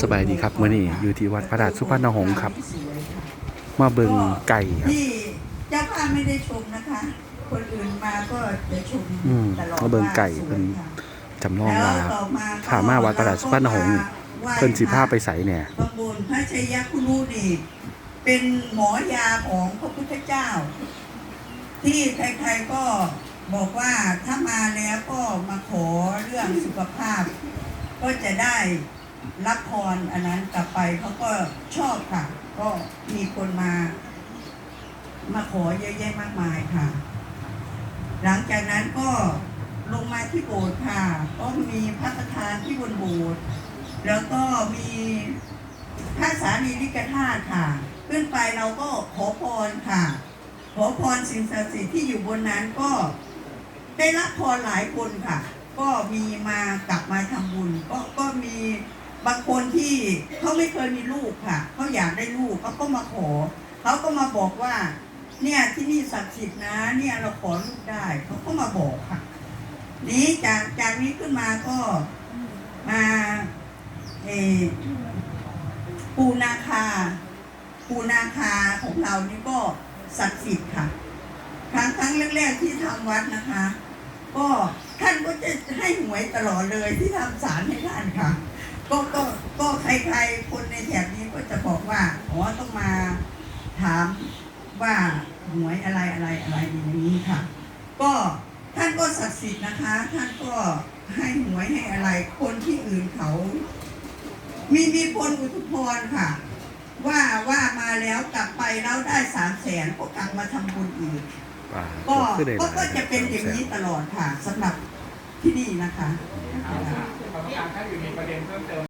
สบายดีครับมื้อนี้อยู่ที่วัดพระธาตุสุพรรณหงส์ครับ มาเบิงไก่ครับที่เจ้าภาพไม่ได้ชมนะคะ คนอื่นมาก็จะชมอืมตลอดมาเบิ่งไก่ว่าสวยเพิ่นค่ะจำลองว่าแล้วต่อมาก็ถามมาวัดพระธาตุสุพรรณหงส์นี่เพิ่นสิพาไปใสเนี่ยตำบลพระชัยคุรูนี่เป็นหมอยาของพระพุทธเจ้า ที่ใครๆก็บอกว่าถ้ามาแล้วก็มาขอเรื่องสุขภาพ ก็จะได้ รับพรอันนั้นกลับไปเขาก็ชอบค่ะ ก็มีคนมามาขอเยอะแยะมากมายค่ะ หลังจากนั้นก็ลงมาที่โบสถ์ค่ะ ก็มีพระประธานที่บนโบสถ์แล้วก็มีพระสารีริกธาตุค่ะ ขึ้นไปเราก็ขอพรค่ะ ขอพรสิ่งศักดิ์สิทธิ์ที่อยู่บนนั้นก็ได้รับพรหลายคนค่ะ ก็มีมากลับมาทำบุญ ก็ก็มี บางคนที่เขาไม่เคยมีลูกค่ะเขาอยากได้ลูกเขาก็มาขอเขาก็มาบอกว่า เนี่ยที่นี่ศักดิ์สิทธิ์นะ เนี่ยเราขอลูกได้เขาก็มาบอกค่ะ นี้จากจากนี้ขึ้นมาก็มาเอปูนาคา ปูนาคาของเรานี่ก็ศักดิ์สิทธิ์ค่ะ ครั้งครั้งแรกๆที่ทำวัดนะคะ ก็ท่านก็จะให้หวยตลอดเลยที่ทำสารให้ท่านค่ะ ก็ก็ก็ใครๆคนในแถบนี้ก็จะบอกว่าอ๋อต้องมาถามว่าหวยอะไรอะไรอะไรอย่างนี้ค่ะ ก็ท่านก็ศักดิ์สิทธิ์นะคะ ท่านก็ให้หวยให้อะไร คนที่อื่นเขา มีมีคนอุทุพรค่ะ ว่าว่ามาแล้วกลับไปแล้วได้สามแสนก็กลับมาทำบุญอีกว่าก็คือได้หก็ลายก็จะเป็นอย่างนี้ตลอดค่ะสำหรับ ที่นี่นะคะกรรมการถ้าอยู่มีประเด็นเพิ่มเติม